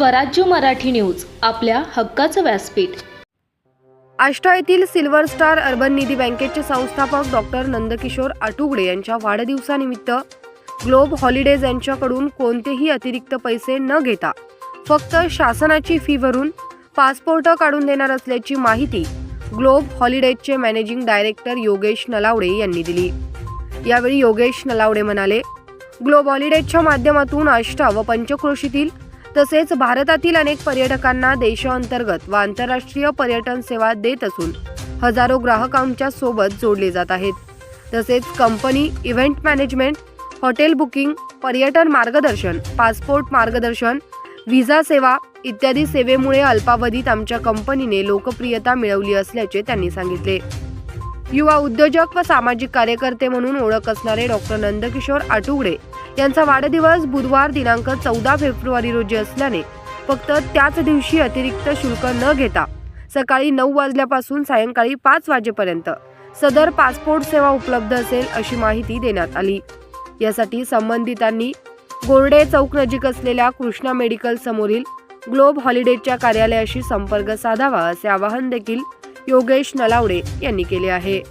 स्वराज्य मराठी न्यूज आपल्या हक्काचं व्यासपीठ. आष्टा येथील सिल्वर स्टार अर्बन निधी बँकेचे संस्थापक डॉक्टर नंदकिशोर आटुगडे यांच्या वाढदिवसानिमित्त ग्लोब हॉलिडेज यांच्याकडून कोणतेही अतिरिक्त पैसे न घेता फक्त शासनाची फी भरून पासपोर्ट काढून देणार असल्याची माहिती ग्लोब हॉलिडेजचे मॅनेजिंग डायरेक्टर योगेश नलावडे यांनी दिली. यावेळी योगेश नलावडे म्हणाले ग्लोब हॉलिडेजच्या माध्यमातून आष्टा व पंचक्रोशीतील तसेच भारतातील अनेक पर्यटकांना देशांतर्गत व आंतरराष्ट्रीय पर्यटन सेवा देत असून हजारो ग्राहक आमच्यासोबत जोडले जात आहेत. तसेच company event management hotel booking पर्यटन मार्गदर्शन पासपोर्ट मार्गदर्शन व्हिसा सेवा इत्यादी सेवेमुळे अल्पावधीत आमच्या कंपनीने लोकप्रियता मिळवली असल्याचे त्यांनी सांगितले. युवा उद्योजक व सामाजिक कार्यकर्ते म्हणून ओळख असणारे डॉक्टर नंदकिशोर आटुगडे यांचा वाढदिवस बुधवार दिनांक चौदा फेब्रुवारी रोजी असल्याने फक्त त्याच दिवशी अतिरिक्त शुल्क न घेता सकाळी नऊ वाजल्यापासून सायंकाळी पाच वाजेपर्यंत सदर पासपोर्ट सेवा उपलब्ध असेल अशी माहिती देण्यात आली. यासाठी संबंधितांनी गोर्डे चौक नजीक असलेल्या कृष्णा मेडिकल समोरील ग्लोब हॉलिडेजच्या कार्यालयाशी संपर्क साधावा असे आवाहन देखील योगेश नलावडे यांनी केले आहे.